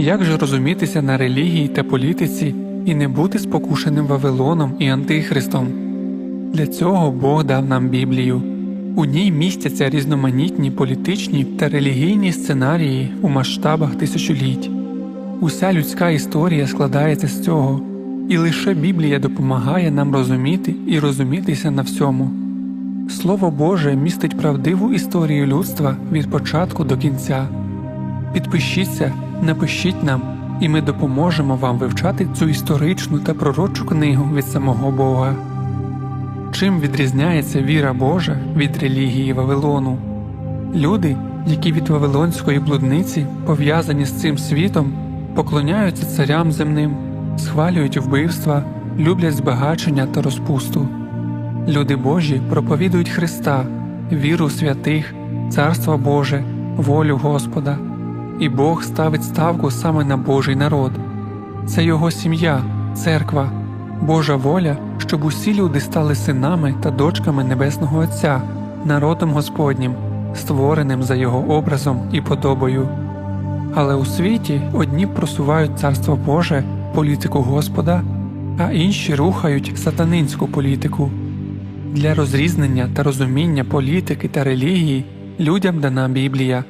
Як же розумітися на релігії та політиці і не бути спокушеним Вавилоном і Антихристом? Для цього Бог дав нам Біблію. У ній містяться різноманітні політичні та релігійні сценарії у масштабах тисячоліть. Уся людська історія складається з цього, і лише Біблія допомагає нам розуміти і розумітися на всьому. Слово Боже містить правдиву історію людства від початку до кінця. Підпишіться, напишіть нам, і ми допоможемо вам вивчати цю історичну та пророчу книгу від самого Бога. Чим відрізняється віра Божа від релігії Вавилону? Люди, які від Вавилонської блудниці пов'язані з цим світом, поклоняються царям земним, схвалюють вбивства, люблять збагачення та розпусту. Люди Божі проповідують Христа, віру святих, Царство Боже, волю Господа, і Бог ставить ставку саме на Божий народ. Це Його сім'я, церква, Божа воля, щоб усі люди стали синами та дочками Небесного Отця, народом Господнім, створеним за Його образом і подобою. Але у світі одні просувають Царство Боже, політику Господа, а інші рухають сатанинську політику. Для розрізнення та розуміння політики та релігії людям дана Біблія,